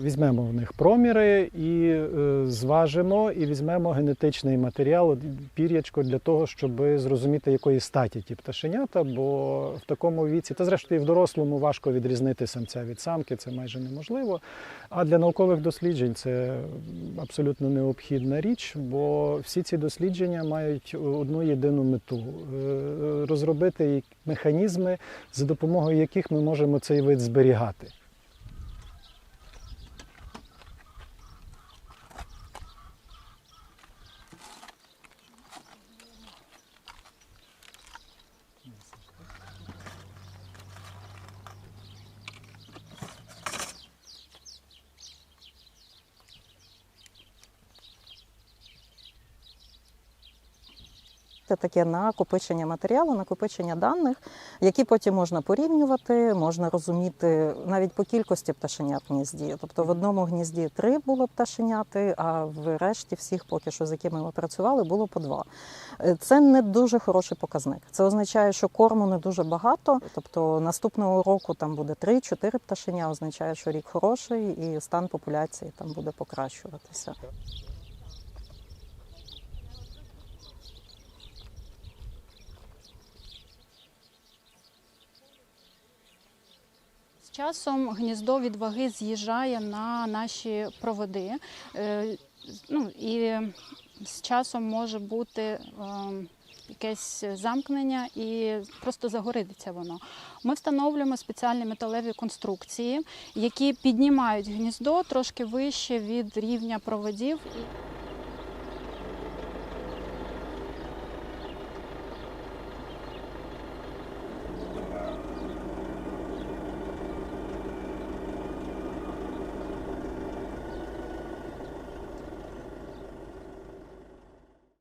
Візьмемо в них проміри і е, зважимо, і візьмемо генетичний матеріал, пір'ячко для того, щоб зрозуміти, якої статі ті пташенята, бо в такому віці, та зрештою і в дорослому важко відрізнити самця від самки, це майже неможливо. А для наукових досліджень це абсолютно необхідна річ, бо всі ці дослідження мають одну єдину мету е, розробити механізми, за допомогою яких ми можемо цей вид зберігати. Це таке накопичення матеріалу, накопичення даних, які потім можна порівнювати, можна розуміти навіть по кількості пташенят в гнізді. Тобто в одному гнізді три було пташеняти, а в решті всіх, поки що з якими ми працювали, було по два. Е, Це не дуже хороший показник. Це означає, що корму не дуже багато. Тобто наступного року там буде 3-4 пташеня, означає, що рік хороший і стан популяції там буде покращуватися. Часом гніздо від ваги з'їжджає на наші проводи. Е, Ну, і з часом може бути е, якесь замкнення і просто загориться воно. Ми встановлюємо спеціальні металеві конструкції, які піднімають гніздо трошки вище від рівня проводів.